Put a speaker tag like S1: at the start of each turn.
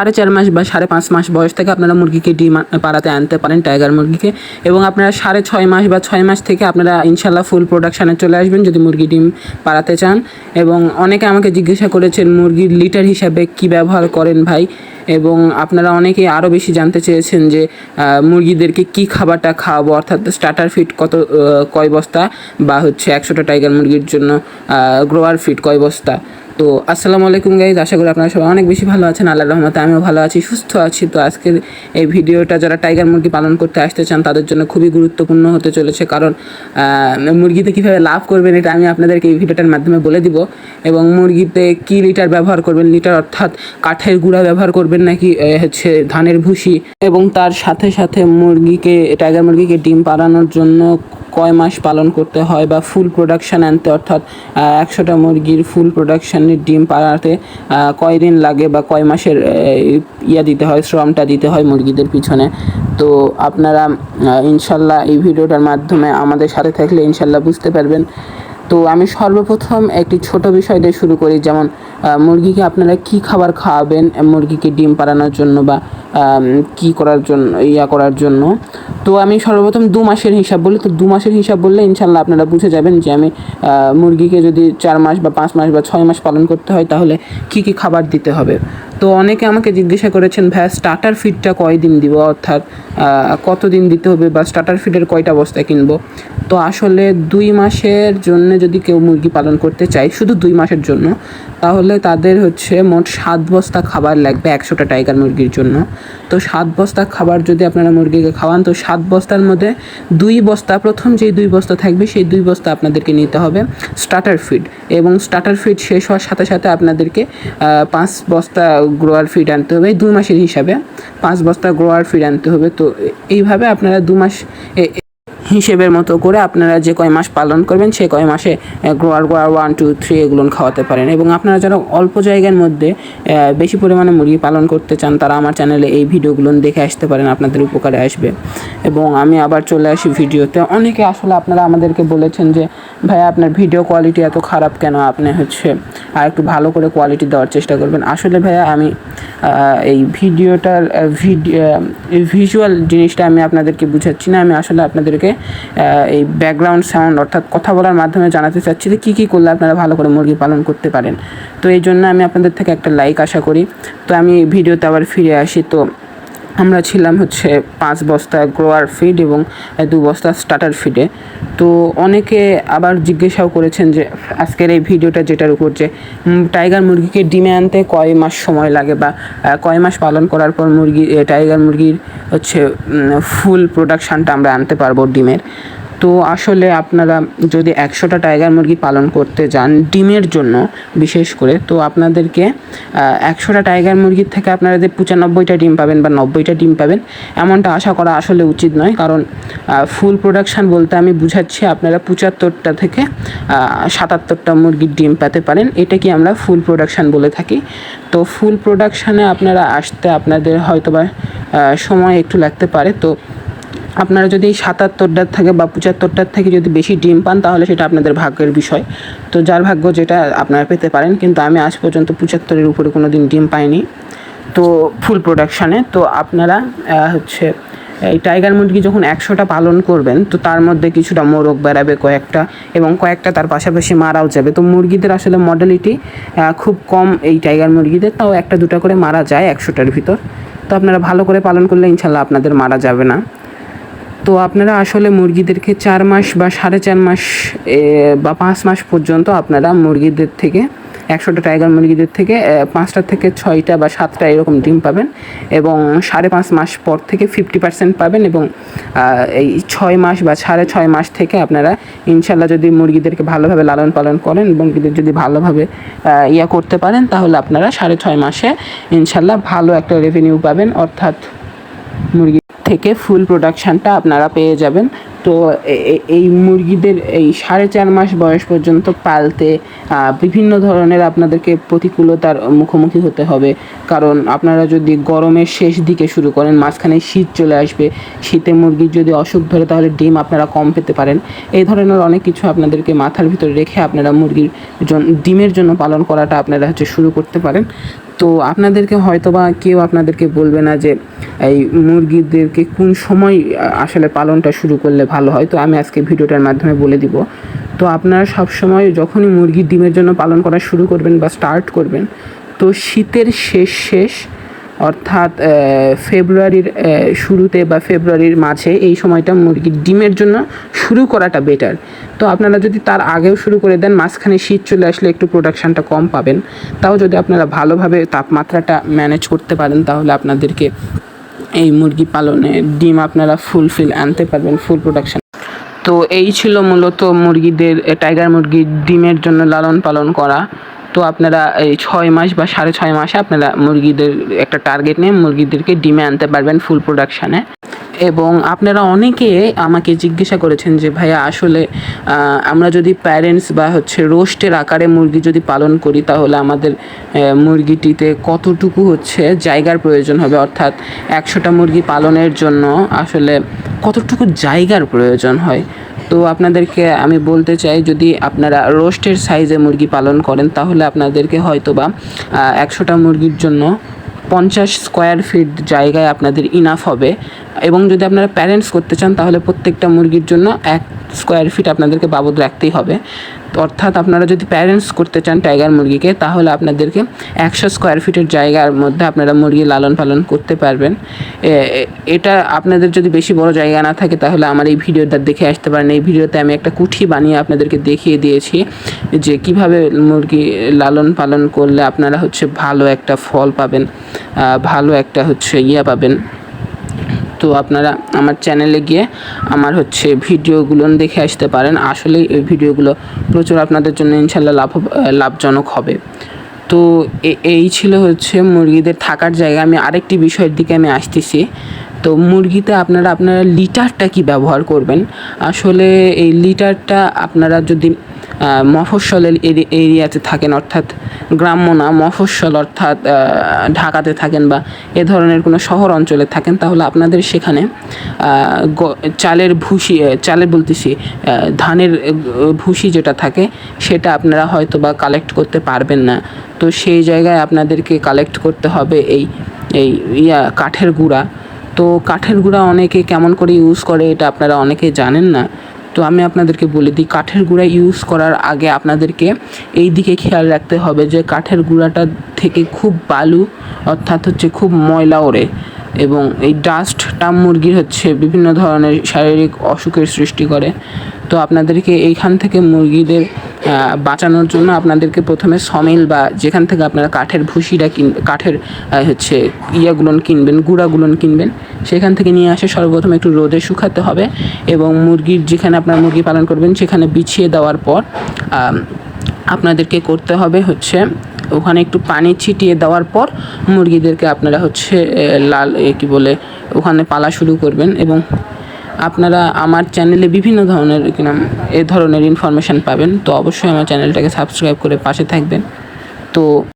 S1: সাড়ে চার মাস বা সাড়ে পাঁচ মাস বয়স থেকে আপনারা মুরগিকে ডিম পাড়াতে আনতে পারেন টাইগার মুরগিকে এবং আপনারা সাড়ে ছয় মাস বা ছয় মাস থেকে আপনারা ইনশাল্লাহ ফুল প্রোডাকশানে চলে আসবেন যদি মুরগি ডিম পাড়াতে চান। এবং অনেকে আমাকে জিজ্ঞাসা করেছেন মুরগির লিটার হিসাবে কি ব্যবহার করেন ভাই? এবং আপনারা অনেকেই আরও বেশি জানতে চেয়েছেন যে মুরগিদেরকে কি খাবারটা খাওয়াবো? অর্থাৎ স্টার্টার ফিট কত কয় বস্তা? বা হচ্ছে একশোটা টাইগার মুরগির জন্য গ্রোয়ার ফিট কয় বস্তা? তো আসসালামু আলাইকুম গাইজ আশা করি আপনারা সবাই অনেক বেশি ভালো আছেন আল্লাহ রহমতে আমিও ভালো আছি, সুস্থ আছি। তো আজকের এই ভিডিওটা যারা টাইগার মুরগি পালন করতে আসতে চান, তাদের জন্য খুবই গুরুত্বপূর্ণ হতে চলেছে। কারণ মুরগিতে কীভাবে লাভ করবেন এটা আমি আপনাদেরকে এই ভিডিওটার মাধ্যমে বলে দিব। এবং মুরগিতে কি লিটার ব্যবহার করবেন? লিটার অর্থাৎ কাঠের গুঁড়া ব্যবহার করবেন নাকি হচ্ছে ধানের ভুসি? এবং তার সাথে সাথে মুরগিকে টাইগার মুরগিকে ডিম পাড়ানোর জন্য কয় মাস পালন করতে হয় বা ফুল প্রোডাকশান আনতে? অর্থাৎ একশোটা মুরগির ফুল প্রোডাকশানের ডিম পাড়াতে কয় দিন লাগে বা কয় মাসের ইয়া দিতে হয়, শ্রমটা দিতে হয় মুরগিদের পিছনে। তো আপনারা ইনশাল্লাহ এই ভিডিওটার মাধ্যমে আমাদের সাথে থাকলে ইনশাল্লাহ বুঝতে পারবেন। তো আমি সর্বপ্রথম একটি ছোট বিষয় দিয়ে শুরু করি, যেমন মুরগিকে আপনারা কি খাবার খাওয়াবেন, মুরগিকে ডিম পাড়ানোর জন্য বা কি করার জন্য, ইয়া করার জন্য? তো আমি সর্বপ্রথম দু মাসের হিসাব বলি। তো দু মাসের হিসাব বললে ইনশাল্লাহ আপনারা বুঝে যাবেন যে আমি মুরগিকে যদি চার মাস বা পাঁচ মাস বা ছয় মাস পালন করতে হয়, তাহলে কি কি খাবার দিতে হবে? তো অনেকে আমাকে জিজ্ঞাসা করেছেন, ভাইয়া স্টার্টার ফিডটা কয়দিন দিব? অর্থাৎ কতদিন দিতে হবে বা স্টার্টার ফিডের কয়টা বস্তা কিনবো? তো আসলে দুই মাসের জন্য যদি কেউ মুরগি পালন করতে চায়, শুধু দুই মাসের জন্য, তাহলে তাদের হচ্ছে মোট সাত বস্তা খাবার লাগবে একশোটা টাইগার মুরগির জন্য। তো সাত বস্তা খাবার যদি আপনারা মুরগিকে খাওয়ান, তো সাত বস্তার মধ্যে দুই বস্তা, প্রথম যেই দুই বস্তা থাকবে, সেই দুই বস্তা আপনাদেরকে নিতে হবে স্টার্টার ফিড এবং স্টার্টার ফিড শেষ হওয়ার সাথে সাথে আপনাদেরকে পাঁচ বস্তা গ্রোয়ার ফিড আনতে হবে দুই মাসের হিসাবে। পাঁচ বস্তা গ্রোয়ার ফিড আনতে হবে। তো এইভাবে আপনারা দু মাস হিসেবের মতো করে আপনারা যে কয় মাস পালন করবেন সেই কয় মাসে grower grower one two three এগুলো খাওয়াতে পারেন। এবং আপনারা যারা অল্প জায়গার মধ্যে বেশি পরিমাণে মুরগি পালন করতে চান, তারা আমার চ্যানেলে এই ভিডিওগুলো দেখে আসতে পারেন, আপনাদের উপকারে আসবে। এবং আমি আবার চলে আসি ভিডিওতে। অনেকে আসলে আপনারা আমাদেরকে বলেছেন যে ভাই আপনার ভিডিও কোয়ালিটি এত খারাপ কেন? আপনি হচ্ছে আর একটু ভালো করে কোয়ালিটি দেওয়ার চেষ্টা করবেন। আসলে ভাইয়া, আমি এই ভিডিওটার ভিডিও ভিজুয়াল জিনিসটা আমি আপনাদেরকে বুঝাচ্ছি না। আমি আসলে আপনাদেরকে এই ব্যাকগ্রাউন্ড সাউন্ড অর্থাৎ কথা বলার মাধ্যমে জানাতে চাচ্ছি যে কী কী করলে আপনারা ভালো করে মুরগি পালন করতে পারেন। তো এই জন্য আমি আপনাদের থেকে একটা লাইক আশা করি। তো আমি ভিডিওতে আবার ফিরে আসি। তো আমরা ছিলাম হচ্ছে পাঁচ বস্তা গ্রোয়ার ফিড এবং দু বস্তা স্টার্টার ফিডে তো অনেকে আবার জিজ্ঞাসাও করেছেন যে, আজকের এই ভিডিওটা যেটার উপর যে টাইগার মুরগিকে ডিমে আনতে কয় মাস সময় লাগে বা কয় মাস পালন করার পর মুরগি টাইগার মুরগির হচ্ছে ফুল প্রোডাকশানটা আমরা আনতে পারব ডিমের। তো আসলে আপনারা যদি একশোটা টাইগার মুরগি পালন করতে যান ডিমের জন্য বিশেষ করে, তো আপনাদেরকে একশোটা টাইগার মুরগির থেকে আপনারা যে পঁচানব্বইটা ডিম পাবেন বা নব্বইটা ডিম পাবেন, এমনটা আশা করা আসলে উচিত নয়। কারণ ফুল প্রোডাকশান বলতে আমি বুঝাচ্ছি আপনারা পঁচাত্তরটা থেকে সাতাত্তরটা মুরগির ডিম পেতে পারেন। এটা কি আমরা ফুল প্রোডাকশান বলে থাকি? তো ফুল প্রোডাকশানে আপনারা আসতে আপনাদের হয়তোবা সময় একটু লাগতে পারে। তো আপনারা যদি সাতাত্তরটার থেকে বা পঁচাত্তরটার থেকে যদি বেশি ডিম পান, তাহলে সেটা আপনাদের ভাগ্যের বিষয়। তো যার ভাগ্য যেটা, আপনারা পেতে পারেন। কিন্তু আমি আজ পর্যন্ত পঁচাত্তরের উপরে কোনো দিন ডিম পাইনি। তো ফুল প্রোডাকশানে, তো আপনারা হচ্ছে, এই টাইগার মুরগি যখন একশোটা পালন করবেন, তো তার মধ্যে কিছুটা মোরগ বেড়াবে কয়েকটা এবং কয়েকটা তার পাশাপাশি মারাও যাবে। তো মুরগিদের আসলে মডেলিটি খুব কম এই টাইগার মুরগিদের, তাও একটা দুটা করে মারা যায় একশোটার ভিতর। তো আপনারা ভালো করে পালন করলে ইনশাল্লাহ আপনাদের মারা যাবে না। তো আপনারা আসলে মুরগিদেরকে চার মাস বা সাড়ে চার মাস বা পাঁচ মাস পর্যন্ত আপনারা মুরগিদের থেকে, একশোটা টাইগার মুরগিদের থেকে পাঁচটা থেকে ছয়টা বা সাতটা এরকম ডিম পাবেন এবং সাড়ে পাঁচ মাস পর থেকে ফিফটি পার্সেন্ট পাবেন এবং এই ছয় মাস বা সাড়ে ছয় মাস থেকে আপনারা ইনশাল্লাহ যদি মুরগিদেরকে ভালোভাবে লালন পালন করেন মুরগিদের যদি ভালোভাবে ইয়া করতে পারেন তাহলে আপনারা সাড়ে ছয় মাসে ইনশাল্লাহ ভালো একটা রেভিনিউ পাবেন, অর্থাৎ মুরগি থেকে ফুল প্রোডাকশানটা আপনারা পেয়ে যাবেন। তো এই মুরগিদের এই সাড়ে চার মাস বয়স পর্যন্ত পালতে বিভিন্ন ধরনের আপনাদেরকে প্রতিকূলতার মুখোমুখি হতে হবে। কারণ আপনারা যদি গরমের শেষ দিকে শুরু করেন, মাঝখানে শীত চলে আসবে, শীতে মুরগির যদি অসুখ ধরে, তাহলে ডিম আপনারা কম পেতে পারেন। এই ধরনের অনেক কিছু আপনাদেরকে মাথার ভিতরে রেখে আপনারা মুরগির জন- ডিমের জন্য পালন করাটা আপনারা হচ্ছে শুরু করতে পারেন। তো আপনাদেরকে হয়তো বা কেউ আপনাদেরকে বলবে না যে এই মুরগিদেরকে কোন সময় আসলে পালনটা শুরু করলে ভালো হয়। তো আমি আজকে ভিডিওটার মাধ্যমে বলে দিব। তো আপনারা সবসময় যখনই মুরগির ডিমের জন্য পালন করা শুরু করবেন বা স্টার্ট করবেন, তো শীতের শেষ শেষ অর্থাৎ ফেব্রুয়ারির শুরুতে বা ফেব্রুয়ারির মাঝে এই সময়টা মুরগির ডিমের জন্য শুরু করাটা বেটার তো আপনারা যদি তার আগেও শুরু করে দেন, মাঝখানে শীত চলে আসলে একটু প্রোডাকশানটা কম পাবেন। তাও যদি আপনারা ভালোভাবে তাপমাত্রাটা ম্যানেজ করতে পারেন, তাহলে আপনাদেরকে এই মুরগি পালনে ডিম আপনারা ফুলফিল আনতে পারবেন ফুল প্রোডাকশান তো এই ছিল মূলত মুরগিদের টাইগার মুরগির ডিমের জন্য লালন পালন করা। তো আপনারা এই ছয় মাস বা সাড়ে ছয় মাসে আপনারা মুরগিদের একটা টার্গেট নিয়ে মুরগিদেরকে ডিমে আনতে পারবেন ফুল প্রোডাকশানে এবং আপনারা অনেকে আমাকে জিজ্ঞাসা করেছেন যে, ভাইয়া, আসলে আমরা যদি প্যারেন্টস বা হচ্ছে রোস্টের আকারে মুরগি যদি পালন করি, তাহলে আমাদের মুরগিটিতে কতটুকু হচ্ছে জায়গার প্রয়োজন হবে? অর্থাৎ একশোটা মুরগি পালনের জন্য আসলে কতটুকু জায়গার প্রয়োজন হয়? তো আপনাদেরকে আমি বলতে চাই, যদি আপনারা রোস্টের সাইজে মুরগি পালন করেন, তাহলে আপনাদেরকে হয়তো বা একশোটা মুরগির জন্য পঞ্চাশ স্কোয়ার ফিট জায়গায় আপনাদের ইনাফ হবে। এবং যদি আপনারা প্যারেন্টস করতে চান, তাহলে প্রত্যেকটা মুরগির জন্য এক স্কোয়ার ফিট আপনাদেরকে বাবদ রাখতেই হবে। অর্থাৎ আপনারা যদি প্যারেন্টস করতে চান টাইগার মুরগিকে, তাহলে আপনাদেরকে একশো স্কোয়ার ফিটের জায়গার মধ্যে আপনারা মুরগি লালন পালন করতে পারবেন। এটা আপনাদের যদি বেশি বড় জায়গা না থাকে, তাহলে আমার এই ভিডিওটা দেখে আসতে পারেন। এই ভিডিওতে আমি একটা কুঠি বানিয়ে আপনাদেরকে দেখিয়ে দিয়েছি, যে কীভাবে মুরগি লালন পালন করলে আপনারা হচ্ছে ভালো একটা ফল পাবেন ভালো একটা হচ্ছে ইয়ে পাবেন। তো আপনারা আমার চ্যানেলে গিয়ে আমার হচ্ছে ভিডিওগুলো দেখে আসতে পারেন। আসলে এই ভিডিওগুলো প্রচুর আপনাদের জন্য ইনশাল্লাহ লাভ লাভজনক হবে। তো এই ছিল হচ্ছে মুরগিদের থাকার জায়গা। আমি আরেকটি বিষয়ের দিকে আমি আসতেছি। তো মুরগিতে আপনারা আপনারা লিটারটা কি ব্যবহার করবেন? আসলে এই লিটারটা আপনারা যদি আহ, মফস্বল এরি- এরিয়াতে থাকেন অর্থাৎ গ্রাম্য না মফস্বল অর্থাৎ ঢাকাতে থাকেন বা এ ধরনের কোনো শহর অঞ্চলে থাকেন তাহলে আপনাদের সেখানে চালের ভুসি চালের বলতেছি ধানের ভুসি যেটা থাকে সেটা আপনারা হয়তো বা কালেক্ট করতে পারবেন না। তো সেই জায়গায় আপনাদেরকে কালেক্ট করতে হবে এই এই ইয়া কাঠের গুঁড়া। তো কাঠের গুঁড়া অনেকে কেমন করে ইউজ করে এটা আপনারা অনেকে জানেন না। তো আমি আপনাদেরকে বলে দিই, কাঠের গুঁড়া ইউজ করার আগে আপনাদেরকে এই দিকে খেয়াল রাখতে হবে যে কাঠের গুঁড়াটা থেকে খুব বালু, অর্থাৎ হচ্ছে খুব ময়লা ওড়ে এবং এই ডাস্টটা মুরগির হচ্ছে বিভিন্ন ধরনের শারীরিক অসুখের সৃষ্টি করে। তো আপনাদেরকে এইখান থেকে মুরগিদের বাঁচানোর জন্য আপনাদেরকে প্রথমে সমেল বা যেখান থেকে আপনারা কাঠের ভুসিটা কিন, কাঠের হচ্ছে ইয়াগুলো কিনবেন গুঁড়াগুলো কিনবেন, সেখান থেকে নিয়ে আসে সর্বপ্রথম একটু রোদে শুকাতে হবে এবং মুরগির যেখানে আপনার মুরগি পালন করবেন সেখানে বিছিয়ে দেওয়ার পর আপনাদেরকে করতে হবে হচ্ছে ওখানে একটু পানি ছিটিয়ে দেওয়ার পর মুরগিদেরকে আপনারা হচ্ছে লাল কি বলে, ওখানে পালা শুরু করবেন এবং আপনারা আমার চ্যানেলে বিভিন্ন ধরনের কিনা, এ ধরনের ইনফরমেশান পাবেন, তো অবশ্যই আমার চ্যানেলটাকে সাবস্ক্রাইব করে পাশে থাকবেন। তো